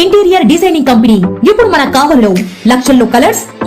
Interior designing company. ఇప్పుడు మన కావల్లో లక్షల్లో colours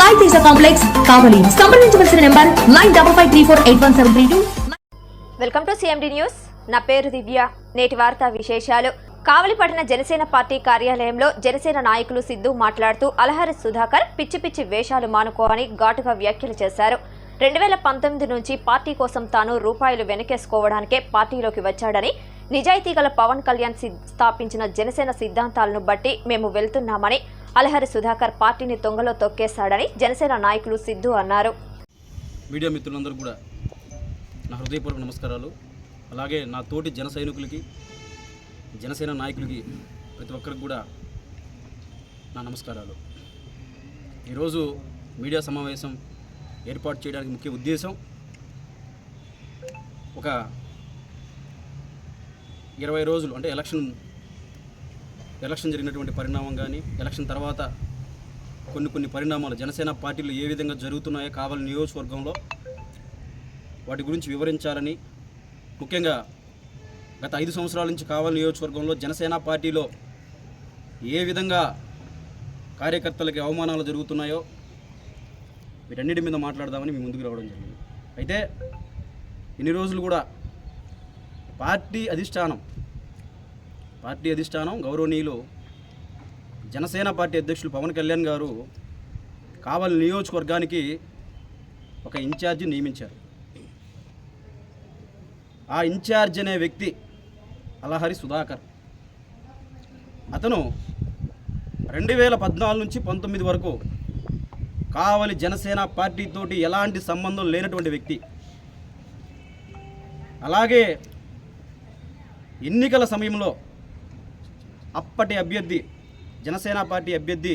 Sai Teja complex Kavali సంప్రదించవలసిన number nine double five three four eight one seven three two welcome to CMD news నా పేరు దివ్య. నేటి వార్తా విశేషాలు. కావలిపట్టిన జనసేన పార్టీ కార్యాలయంలో జనసేన నాయకులు సిద్ధు మాట్లాడుతూ అలహరి సుధాకర్ పిచ్చి పిచ్చి వేషాలు మానుకోవని ఘాటుగా వ్యాఖ్యలు చేశారు. రెండు వేల పంతొమ్మిది నుంచి పార్టీ కోసం తాను రూపాయలు వెనకేసుకోవడానికే పార్టీలోకి వచ్చాడని నిజాయితీ గల పవన్ కళ్యాణ్ స్థాపించిన జనసేన సిద్ధాంతాలను బట్టి మేము వెళ్తున్నామని అలహరి సుధాకర్ పార్టీని తొంగలో తొక్కేశాడని జనసేన నాయకులు సిద్ధు అన్నారు. మీడియా మిత్రులందరూ కూడా నా హృదయపూర్వక నమస్కారాలు. అలాగే నా తోటి జన సైనికులకి జనసేన నాయకులకి ప్రతి ఒక్కరికి కూడా నా నమస్కారాలు. ఈరోజు మీడియా సమావేశం ఏర్పాటు చేయడానికి ముఖ్య ఉద్దేశం ఒక ఇరవై రోజులు అంటే ఎలక్షన్ ఎలక్షన్ జరిగినటువంటి పరిణామం కానీ ఎలక్షన్ తర్వాత కొన్ని కొన్ని పరిణామాలు జనసేన పార్టీలు ఏ విధంగా జరుగుతున్నాయో కావాలి నియోజకవర్గంలో వాటి గురించి వివరించాలని ముఖ్యంగా గత ఐదు సంవత్సరాల నుంచి కావాలి నియోజకవర్గంలో జనసేన పార్టీలో ఏ విధంగా కార్యకర్తలకి అవమానాలు జరుగుతున్నాయో వీటన్నిటి మీద మాట్లాడదామని మీ ముందుకు రావడం జరిగింది. అయితే ఇన్ని రోజులు కూడా పార్టీ అధిష్టానం పార్టీ అధిష్టానం గౌరవనీయులు జనసేన పార్టీ అధ్యక్షులు పవన్ కళ్యాణ్ గారు కావలి నియోజకవర్గానికి ఒక ఇన్ఛార్జి నియమించారు. ఆ ఇన్ఛార్జ్ అనే వ్యక్తి అలహరి సుధాకర్. అతను రెండు వేల పద్నాలుగు నుంచి పంతొమ్మిది వరకు కావలి జనసేన పార్టీతోటి ఎలాంటి సంబంధం లేనటువంటి వ్యక్తి. అలాగే ఎన్నికల సమయంలో అప్పటి అభ్యర్థి జనసేన పార్టీ అభ్యర్థి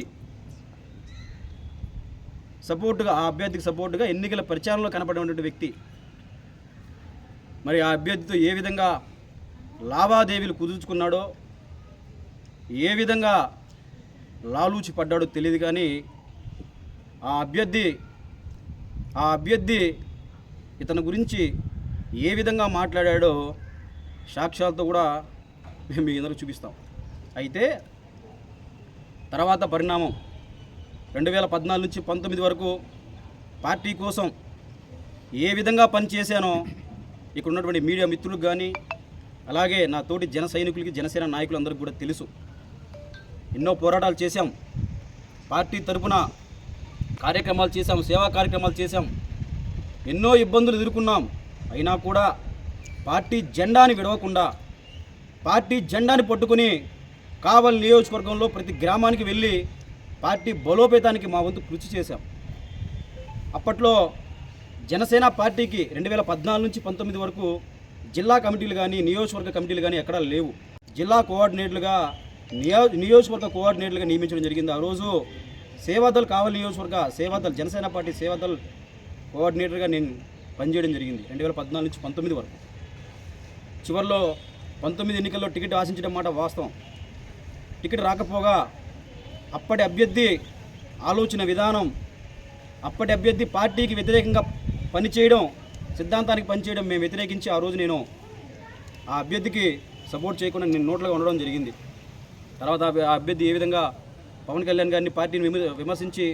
సపోర్టుగా ఆ అభ్యర్థికి సపోర్టుగా ఎన్నికల ప్రచారంలో కనపడినటువంటి వ్యక్తి. మరి ఆ అభ్యర్థితో ఏ విధంగా లావాదేవీలు కుదుర్చుకున్నాడో ఏ విధంగా లాలూచి పడ్డాడో తెలియదు కానీ ఆ అభ్యర్థి ఆ అభ్యర్థి ఇతని గురించి ఏ విధంగా మాట్లాడాడో సాక్ష్యాలతో కూడా మేము మీ అందరూ చూపిస్తాం. అయితే తర్వాత పరిణామం రెండు వేల పద్నాలుగు నుంచి పంతొమ్మిది వరకు పార్టీ కోసం ఏ విధంగా పనిచేశానో ఇక్కడ ఉన్నటువంటి మీడియా మిత్రులకు కానీ అలాగే నా తోటి జన సైనికులకి జనసేన నాయకులందరికీ కూడా తెలుసు. ఎన్నో పోరాటాలు చేశాం. పార్టీ తరపున కార్యక్రమాలు చేశాం సేవా కార్యక్రమాలు చేశాం. ఎన్నో ఇబ్బందులు ఎదుర్కొన్నాం. అయినా కూడా పార్టీ జెండాని విడవకుండా పార్టీ జెండాని పట్టుకుని కావలి నియోజకవర్గంలో ప్రతి గ్రామానికి వెళ్ళి పార్టీ బలోపేతానికి మా వంతు కృషి చేశాం. అప్పట్లో జనసేన పార్టీకి రెండు వేల పద్నాలుగు నుంచి పంతొమ్మిది వరకు జిల్లా కమిటీలు కానీ నియోజకవర్గ కమిటీలు కానీ ఎక్కడా లేవు. జిల్లా కోఆర్డినేటర్లుగా నియో నియోజకవర్గ కోఆర్డినేటర్లుగా నియమించడం జరిగింది. ఆ రోజు సేవాదల్ కావలి నియోజకవర్గ సేవాదల్ జనసేన పార్టీ సేవాదల్ కోఆర్డినేటర్గా నేను పనిచేయడం జరిగింది రెండు వేల పద్నాలుగు నుంచి పంతొమ్మిది వరకు. చివరిలో పంతొమ్మిది ఎన్నికల్లో టికెట్ ఆశించడం మాట వాస్తవం. టికెట్ రాకపోగా అప్పటి అభ్యర్థి ఆలోచన విధానం అప్పటి అభ్యర్థి పార్టీకి వ్యతిరేకంగా పనిచేయడం సిద్ధాంతానికి పనిచేయడం మేము వ్యతిరేకించి ఆ రోజు నేను ఆ అభ్యర్థికి సపోర్ట్ చేయకుండా నేను నోట్లుగా ఉండడం జరిగింది. తర్వాత ఆ అభ్యర్థి ఏ విధంగా పవన్ కళ్యాణ్ గారిని పార్టీని విమ- విమర్శించి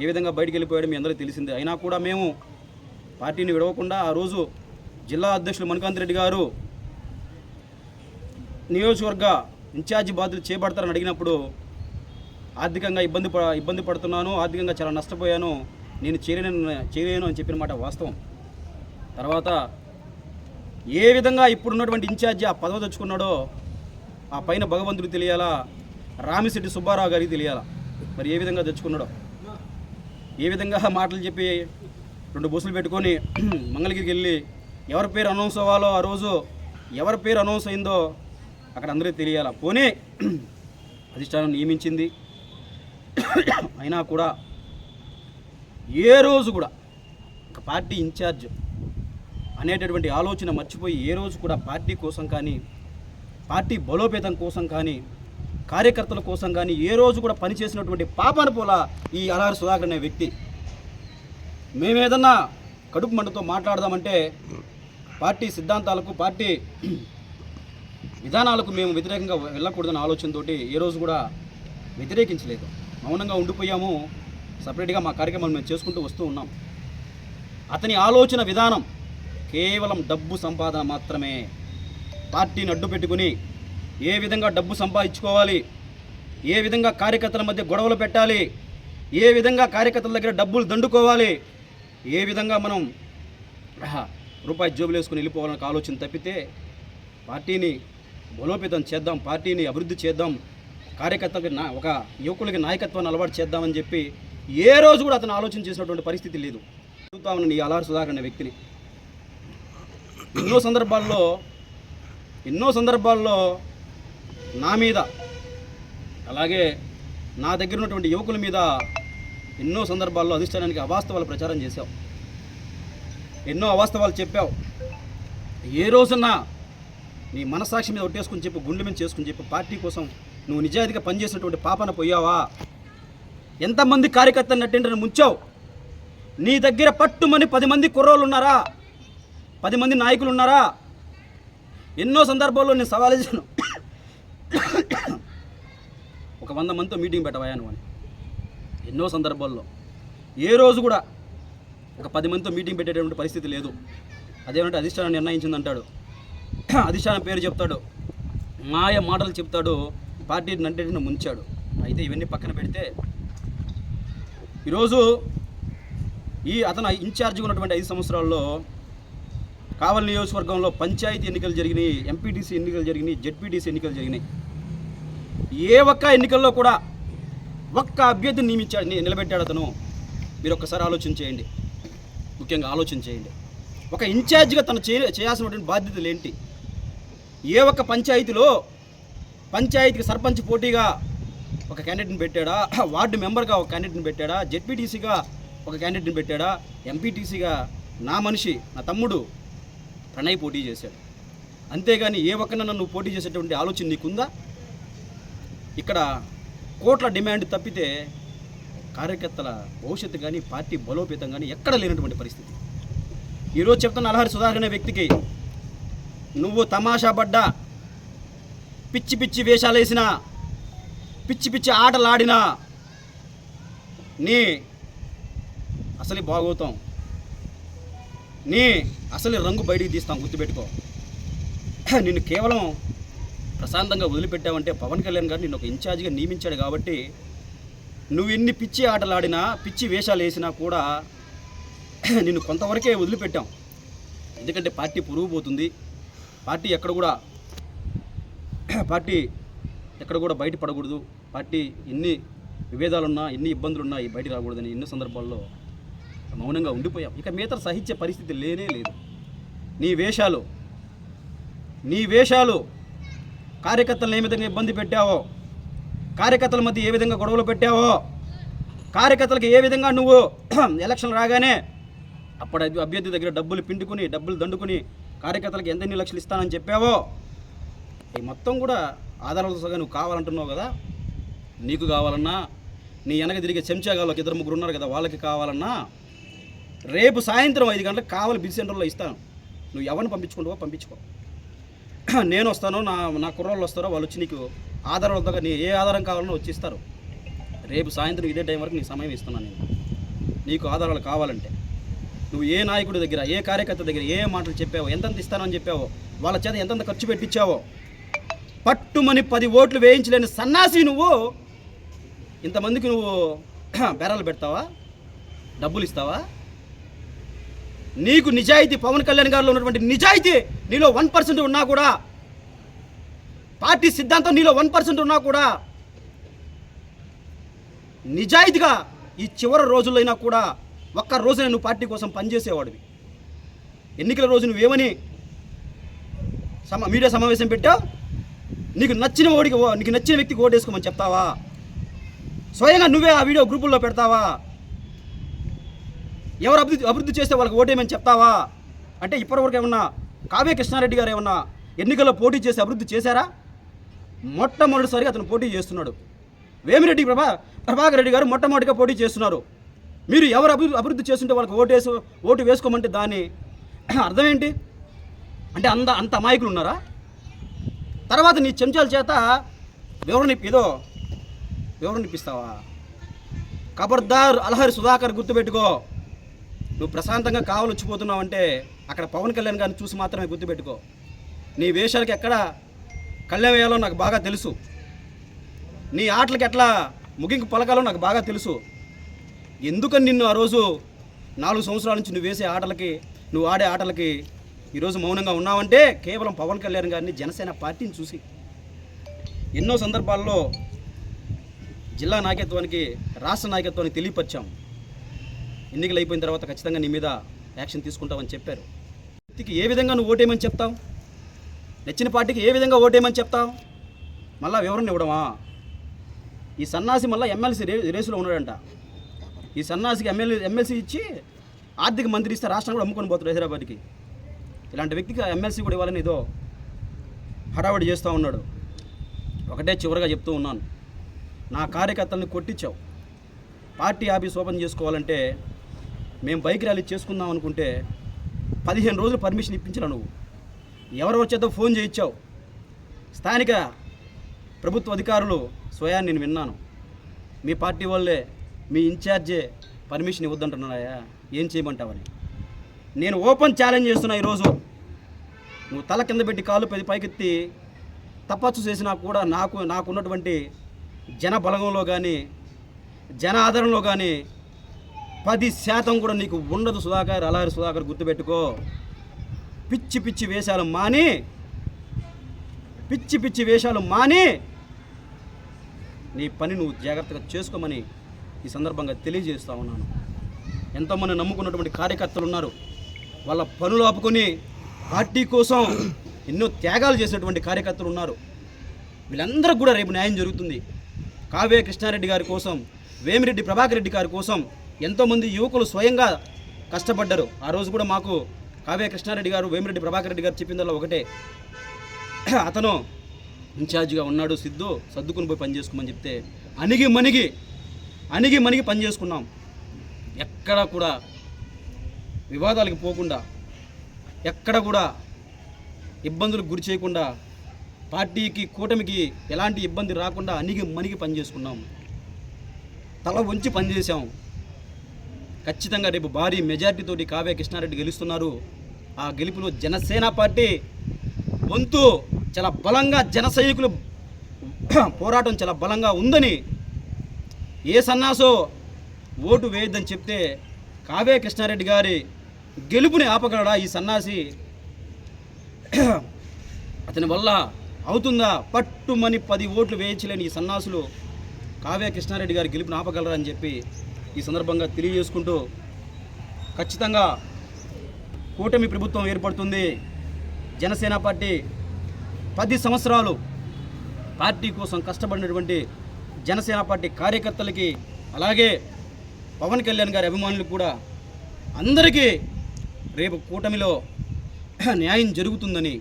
ఏ విధంగా బయటికి వెళ్ళిపోయాడు మీ అందరికీ తెలిసిందే. అయినా కూడా మేము పార్టీని విడవకుండా ఆ రోజు జిల్లా అధ్యక్షులు మణికాంత్ రెడ్డి గారు నియోజకవర్గ ఇన్ఛార్జి బాధ్యతలు చేపడతారని అడిగినప్పుడు ఆర్థికంగా ఇబ్బంది ప ఇబ్బంది పడుతున్నాను ఆర్థికంగా చాలా నష్టపోయాను నేను చేయలేను చేయలేను అని చెప్పిన మాట వాస్తవం. తర్వాత ఏ విధంగా ఇప్పుడున్నటువంటి ఇన్ఛార్జి ఆ పదవి తెచ్చుకున్నాడో ఆ పైన భగవంతుడికి తెలియాలా? రామిశెట్టి సుబ్బారావు గారికి తెలియాలా? మరి ఏ విధంగా తెచ్చుకున్నాడో? ఏ విధంగా మాటలు చెప్పి రెండు బుసులు పెట్టుకొని మంగళగిరికి వెళ్ళి ఎవరి పేరు అనౌన్స్ అవ్వాలో ఆ రోజు? ఎవరి పేరు అనౌన్స్ అయిందో? అక్కడ అందరికీ తెలియాలా? పోనీ అధిష్టానం నియమించింది. అయినా కూడా ఏ రోజు కూడా ఒక పార్టీ ఇన్ఛార్జ్ అనేటటువంటి ఆలోచన మర్చిపోయి ఏ రోజు కూడా పార్టీ కోసం కానీ పార్టీ బలోపేతం కోసం కానీ కార్యకర్తల కోసం కానీ ఏ రోజు కూడా పనిచేసినటువంటి పాపాన పోల ఈ అలారి సుధాకర్ అనే వ్యక్తి. మేమేదన్నా కడుపు మంటతో మాట్లాడదామంటే పార్టీ సిద్ధాంతాలకు పార్టీ విధానాలకు మేము వ్యతిరేకంగా వెళ్ళకూడదన్న ఆలోచనతోటి ఏ రోజు కూడా వ్యతిరేకించలేదు. మౌనంగా ఉండిపోయాము. సపరేట్గా మా కార్యక్రమాలు మేము చేసుకుంటూ వస్తూ ఉన్నాం. అతని ఆలోచన విధానం కేవలం డబ్బు సంపాదన మాత్రమే. పార్టీని అడ్డు పెట్టుకుని ఏ విధంగా డబ్బు సంపాదించుకోవాలి? ఏ విధంగా కార్యకర్తల మధ్య గొడవలు పెట్టాలి? ఏ విధంగా కార్యకర్తల దగ్గర డబ్బులు దండుకోవాలి? ఏ విధంగా మనం రూపాయి జోబులు వేసుకుని వెళ్ళిపోవాలనే ఆలోచన తప్పితే పార్టీని బలోపేతం చేద్దాం పార్టీని అభివృద్ధి చేద్దాం కార్యకర్తలకు నా ఒక యువకులకి నాయకత్వాన్ని అలవాటు చేద్దామని చెప్పి ఏ రోజు కూడా అతను ఆలోచన చేసినటువంటి పరిస్థితి లేదు. అడుగుతా ఉన్న నీ అలారు సుధాకర్ అనే వ్యక్తిని. ఎన్నో సందర్భాల్లో ఎన్నో సందర్భాల్లో నా మీద అలాగే నా దగ్గర ఉన్నటువంటి యువకుల మీద ఎన్నో సందర్భాల్లో అధిష్టానానికి అవాస్తవాలు ప్రచారం చేశావు. ఎన్నో అవాస్తవాలు చెప్పావు. ఏ రోజున్నా నీ మనసాక్షి మీద ఒట్టేసుకుని చెప్పు గుండె మీద చేసుకుని చెప్పి పార్టీ కోసం నువ్వు నిజాయితీగా పనిచేసినటువంటి పాపన పోయావా? ఎంతమంది కార్యకర్తలు నటింటని ముంచావు? నీ దగ్గర పట్టుమని పది మంది కుర్రోళ్ళు ఉన్నారా? పది మంది నాయకులు ఉన్నారా? ఎన్నో సందర్భాల్లో నేను సవాల్ చేశాను. ఒక వంద మందితో మీటింగ్ పెట్టవా నువ్వు అని. ఎన్నో సందర్భాల్లో. ఏ రోజు కూడా ఒక పది మందితో మీటింగ్ పెట్టేటటువంటి పరిస్థితి లేదు. అదేమంటే అధిష్టానం నిర్ణయించిందంటాడు. అధిశాన అధిష్టానం పేరు చెప్తాడు. మాయ మాటలు చెప్తాడు. పార్టీ నంటిని ముంచాడు. అయితే ఇవన్నీ పక్కన పెడితే ఈరోజు ఈ అతను ఇన్ఛార్జ్గా ఉన్నటువంటి ఐదు సంవత్సరాల్లో కావలి నియోజకవర్గంలో పంచాయతీ ఎన్నికలు జరిగినాయి ఎంపీటీసీ ఎన్నికలు జరిగినాయి జెడ్పీటీసీ ఎన్నికలు జరిగినాయి. ఏ ఒక్క ఎన్నికల్లో కూడా ఒక్క అభ్యర్థిని నియమించాడు నిలబెట్టాడు అతను. మీరు ఒక్కసారి ఆలోచన చేయండి. ముఖ్యంగా ఆలోచన చేయండి. ఒక ఇన్ఛార్జ్గా తను చేయాల్సినటువంటి బాధ్యతలు ఏంటి? ఏ ఒక్క పంచాయతీలో పంచాయతీకి సర్పంచ్ పోటీగా ఒక క్యాండిడేట్ని పెట్టాడా? వార్డు మెంబర్గా ఒక క్యాండిడేట్ని పెట్టాడా? జెడ్పీటీసీగా ఒక క్యాండిడేట్ని పెట్టాడా? ఎంపీటీసీగా నా మనిషి నా తమ్ముడు ప్రణయ్ పోటీ చేశాడు. అంతేగాని ఏ ఒక్కన నన్ను పోటీ చేసేటువంటి ఆలోచన నీకుందా? ఇక్కడ కోట్ల డిమాండ్ తప్పితే కార్యకర్తల భవిష్యత్తు కానీ పార్టీ బలోపేతం కానీ ఎక్కడ లేనటువంటి పరిస్థితి. ఈరోజు చెప్తున్న అలహరి సుధాకర్ అనే వ్యక్తికి నువ్వు తమాషా పడ్డా పిచ్చి పిచ్చి వేషాలు వేసినా పిచ్చి పిచ్చి ఆటలు ఆడినా నీ అసలు బాగోతాం. నీ అసలు రంగు బయటికి తీస్తాం గుర్తుపెట్టుకో. నిన్ను కేవలం ప్రశాంతంగా వదిలిపెట్టావంటే పవన్ కళ్యాణ్ గారు నిన్ను ఒక ఇన్ఛార్జిగా నియమించాడు కాబట్టి నువ్వు ఎన్ని పిచ్చి ఆటలాడినా పిచ్చి వేషాలు వేసినా కూడా నిన్ను కొంతవరకే వదిలిపెట్టాం. ఎందుకంటే పార్టీ పురుగు పోతుంది. పార్టీ ఎక్కడ కూడా పార్టీ ఎక్కడ కూడా బయట పడకూడదు. పార్టీ ఎన్ని విభేదాలున్నా ఎన్ని ఇబ్బందులున్నా ఈ బయట రాకూడదని ఎన్నో సందర్భాల్లో మౌనంగా ఉండిపోయాం. ఇక మిగతా సహించే పరిస్థితి లేనే లేదు. నీ వేషాలు నీ వేషాలు కార్యకర్తలను ఏ విధంగా ఇబ్బంది పెట్టావో కార్యకర్తల మధ్య ఏ విధంగా గొడవలు పెట్టావో కార్యకర్తలకు ఏ విధంగా నువ్వు ఎలక్షన్ రాగానే అప్పుడు అభ్యర్థి దగ్గర డబ్బులు పిండుకుని డబ్బులు దండుకుని కార్యకర్తలకు ఎంత ఎన్ని లక్షలు ఇస్తానని చెప్పావో? ఈ మొత్తం కూడా ఆధారాలతో సగా నువ్వు కావాలంటున్నావు కదా? నీకు కావాలన్నా నీ వెనక తిరిగే చెంచాగాళ్ళు ఇద్దరు ముగ్గురు ఉన్నారు కదా వాళ్ళకి కావాలన్నా రేపు సాయంత్రం ఐదు గంటలకు కావాలి బిజీ సెంటర్లో ఇస్తాను. నువ్వు ఎవరిని పంపించుకుంటావో పంపించుకో. నేను వస్తాను నా నా కుర్రోళ్ళు వస్తారో వాళ్ళు వచ్చి నీకు ఆధారాలతో నీ ఏ ఆధారం కావాలన్నా వచ్చి ఇస్తారు. రేపు సాయంత్రం ఇదే టైం వరకు నీకు సమయం ఇస్తున్నాను నేను. నీకు ఆధారాలు కావాలంటే. నువ్వు ఏ నాయకుడి దగ్గర ఏ కార్యకర్త దగ్గర ఏ మాటలు చెప్పావో ఎంతంత ఇస్తానని చెప్పావో వాళ్ళ చేత ఎంతంత ఖర్చు పెట్టించావో పట్టుమని పది ఓట్లు వేయించలేని సన్నాసి నువ్వు ఇంతమందికి నువ్వు బెరలు పెడతావా? డబ్బులు ఇస్తావా? నీకు నిజాయితీ పవన్ కళ్యాణ్ గారిలో ఉన్నటువంటి నిజాయితీ నీలో వన్ పర్సెంట్ ఉన్నా కూడా పార్టీ సిద్ధాంతం నీలో వన్ పర్సెంట్ ఉన్నా కూడా నిజాయితీగా ఈ చివరి రోజులైనా కూడా ఒక్క రోజున నువ్వు పార్టీ కోసం పనిచేసేవాడివి. ఎన్నికల రోజు నువ్వేమని సమ మీడియా సమావేశం పెట్టావు? నీకు నచ్చిన ఓడికి ఓ- నీకు నచ్చిన వ్యక్తికి ఓటేసుకోమని చెప్తావా? స్వయంగా నువ్వే ఆ వీడియో గ్రూపుల్లో పెడతావా? ఎవరు అభివృద్ధి అభివృద్ధి చేస్తే వాళ్ళకి ఓటేయమని చెప్తావా? అంటే ఇప్పటివరకు ఏమన్నా కావ్య కృష్ణారెడ్డి గారు ఏమన్నా ఎన్నికల్లో పోటీ చేసి అభివృద్ధి చేశారా? మొట్టమొదటిసారిగా అతను పోటీ చేస్తున్నాడు. వేమిరెడ్డి ప్రభా ప్రభాకర్ రెడ్డి గారు మొట్టమొదటిగా పోటీ చేస్తున్నారు. మీరు ఎవరు అభివృద్ధి అభివృద్ధి చేస్తుంటే వాళ్ళకి ఓటు వేసు ఓటు వేసుకోమంటే దాని అర్థం ఏంటి? అంటే అంత అంత అమాయకులు ఉన్నారా? తర్వాత నీ చెంచాల చేత వివరణ ఇప్పి- ఏదో వివరణ ఇప్పిస్తావా? ఖబర్దార్ అలహరి సుధాకర్ గుర్తుపెట్టుకో నువ్వు ప్రశాంతంగా కావాలొచ్చిపోతున్నావు అంటే అక్కడ పవన్ కళ్యాణ్ గారిని చూసి మాత్రమే గుర్తుపెట్టుకో నీ వేషాలకి ఎక్కడ కళ్యాణ్ వేయాలో నాకు బాగా తెలుసు. నీ ఆటలకి ఎట్లా ముగింపు పలకాలో నాకు బాగా తెలుసు. ఎందుకని నిన్ను ఆ రోజు నాలుగు సంవత్సరాల నుంచి నువ్వు వేసే ఆటలకి నువ్వు ఆడే ఆటలకి ఈరోజు మౌనంగా ఉన్నావంటే కేవలం పవన్ కళ్యాణ్ గారిని జనసేన పార్టీని చూసి. ఎన్నో సందర్భాల్లో జిల్లా నాయకత్వానికి రాష్ట్ర నాయకత్వానికి తెలియపరిచాం. ఎన్నికలు అయిపోయిన తర్వాత ఖచ్చితంగా నీ మీద యాక్షన్ తీసుకుంటామని చెప్పారు. వ్యక్తికి ఏ విధంగా నువ్వు ఓటేయమని చెప్తావు? నచ్చిన పార్టీకి ఏ విధంగా ఓటేయమని చెప్తావు? మళ్ళా వివరణ ఇవ్వడమా? ఈ సన్నాసి మళ్ళీ ఎమ్మెల్సీ రే రేసులో ఉన్నాడంట. ఈ సన్నాసికి ఎమ్మెల్యే ఎమ్మెల్సీ ఇచ్చి ఆర్థిక మంత్రి ఇస్తే రాష్ట్రం కూడా అమ్ముకొని పోతాడు హైదరాబాద్కి. ఇలాంటి వ్యక్తికి ఎమ్మెల్సీ కూడా ఇవ్వాలని ఏదో హడావడి చేస్తూ ఉన్నాడు. ఒకటే చివరిగా చెప్తూ ఉన్నాను. నా కార్యకర్తల్ని కొట్టించావు. పార్టీ ఆఫీస్ ఓపెన్ చేసుకోవాలంటే మేము బైక్ ర్యాలీ చేసుకుందాం అనుకుంటే పదిహేను రోజులు పర్మిషన్ ఇప్పించరా నువ్వు? ఎవరు వచ్చేదో ఫోన్ చేయించావు స్థానిక ప్రభుత్వ అధికారులు స్వయాన్ని నేను విన్నాను. మీ పార్టీ వాళ్ళే మీ ఇన్ఛార్జే పర్మిషన్ ఇవ్వద్దంటున్నాయా ఏం చేయమంటావని. నేను ఓపెన్ ఛాలెంజ్ చేస్తున్నా ఈరోజు. నువ్వు తల కింద పెట్టి కాలు పది పైకెత్తి తపస్సు చేసినా కూడా నాకు నాకున్నటువంటి జన బలగంలో కానీ జన ఆదరణలో కానీ పది శాతం కూడా నీకు ఉండదు సుధాకర్ అలారి సుధాకర్ గుర్తుపెట్టుకో. పిచ్చి పిచ్చి వేషాలు మాని పిచ్చి పిచ్చి వేషాలు మాని నీ పని నువ్వు జాగ్రత్తగా చేసుకోమని ఈ సందర్భంగా తెలియజేస్తూ ఉన్నాను. ఎంతోమంది నమ్ముకున్నటువంటి కార్యకర్తలు ఉన్నారు. వాళ్ళ పనులు ఆపుకొని పార్టీ కోసం ఎన్నో త్యాగాలు చేసినటువంటి కార్యకర్తలు ఉన్నారు. వీళ్ళందరికీ కూడా రేపు న్యాయం జరుగుతుంది. కావ్య కృష్ణారెడ్డి గారి కోసం వేమిరెడ్డి ప్రభాకర్ రెడ్డి గారి కోసం ఎంతోమంది యువకులు స్వయంగా కష్టపడ్డారు. ఆ రోజు కూడా మాకు కావ్య కృష్ణారెడ్డి గారు వేమిరెడ్డి ప్రభాకర్ రెడ్డి గారు చెప్పిందల్లా ఒకటే. అతను ఇన్ఛార్జిగా ఉన్నాడు సిద్ధు సర్దుకుని పోయి పని చేసుకోమని చెప్తే అణిగి మణిగి అణిగి మణిగి పని చేసుకున్నాం. ఎక్కడ కూడా వివాదాలకు పోకుండా ఎక్కడ కూడా ఇబ్బందులకు గురి చేయకుండా పార్టీకి కూటమికి ఎలాంటి ఇబ్బంది రాకుండా అణిగి మణిగి పని చేసుకున్నాం. తల వంచి పనిచేసాం ఖచ్చితంగా రేపు భారీ మెజార్టీతోటి కావ్య కృష్ణారెడ్డి గెలుస్తున్నారు. ఆ గెలుపులో జనసేన పార్టీ వంతు చాలా బలంగా జన పోరాటం చాలా బలంగా ఉందని ఏ సన్నాసో ఓటు వేయొద్దని చెప్తే కావ్య కృష్ణారెడ్డి గారి గెలుపుని ఆపగలడా ఈ సన్నాసి? అతని వల్ల అవుతుందా? పట్టుమని పది ఓట్లు వేయించలేని ఈ సన్నాసులు కావ్య కృష్ణారెడ్డి గారి గెలుపుని ఆపగలరా అని చెప్పి ఈ సందర్భంగా తెలియజేసుకుంటూ ఖచ్చితంగా కూటమి ప్రభుత్వం ఏర్పడుతుంది. జనసేన పార్టీ పది సంవత్సరాలు పార్టీ కోసం కష్టపడినటువంటి జనసేన పార్టీ కార్యకర్తలకి అలాగే పవన్ కళ్యాణ్ గారి అభిమానులకు కూడా అందరికీ రేపు కూటమిలో న్యాయం జరుగుతుందని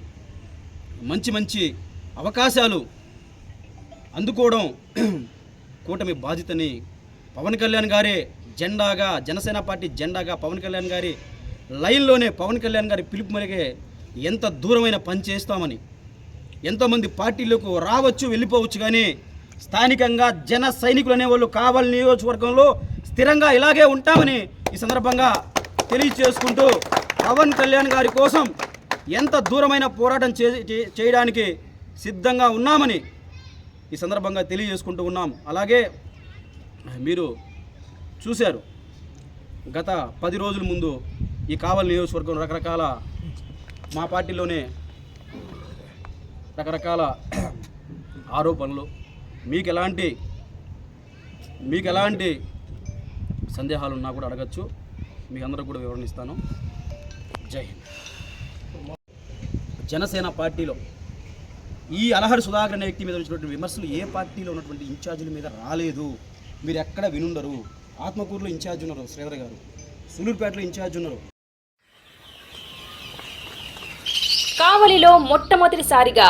మంచి మంచి అవకాశాలు అందుకోవడం కూటమి బాధ్యతని పవన్ కళ్యాణ్ గారే జెండాగా జనసేన పార్టీ జెండాగా పవన్ కళ్యాణ్ గారి లైన్లోనే పవన్ కళ్యాణ్ గారి పిలుపు మేరకే ఎంత దూరమైన పని చేస్తామని ఎంతోమంది పార్టీలకు రావచ్చు వెళ్ళిపోవచ్చు కానీ స్థానికంగా జన సైనికులు అనేవాళ్ళు కావాలి నియోజకవర్గంలో స్థిరంగా ఇలాగే ఉంటామని ఈ సందర్భంగా తెలియచేసుకుంటూ పవన్ కళ్యాణ్ గారి కోసం ఎంత దూరమైన పోరాటం చే- చేయడానికి సిద్ధంగా ఉన్నామని ఈ సందర్భంగా తెలియజేసుకుంటూ ఉన్నాం. అలాగే మీరు చూశారు గత పది రోజుల ముందు ఈ కావలి నియోజకవర్గం రకరకాల మా పార్టీలోనే రకరకాల ఆరోపణలు మీకు ఎలాంటి మీకు ఎలాంటి సందేహాలు ఉన్నా కూడా అడగచ్చు. మీకు అందరూ కూడా వివరణ ఇస్తాను. జై హింద్. జనసేన పార్టీలో ఈ అలహరి సుధాకర్ అనే వ్యక్తి మీద వచ్చినటువంటి విమర్శలు ఏ పార్టీలో ఉన్నటువంటి ఇన్ఛార్జీల మీద రాలేదు. మీరు ఎక్కడ వినుండరు? ఆత్మకూరులో ఇన్ఛార్జ్ ఉన్నారు శ్రీధర్ గారు. సూలూరుపేటలో ఇన్ఛార్జ్ ఉన్నారు. కావలిలో మొట్టమొదటిసారిగా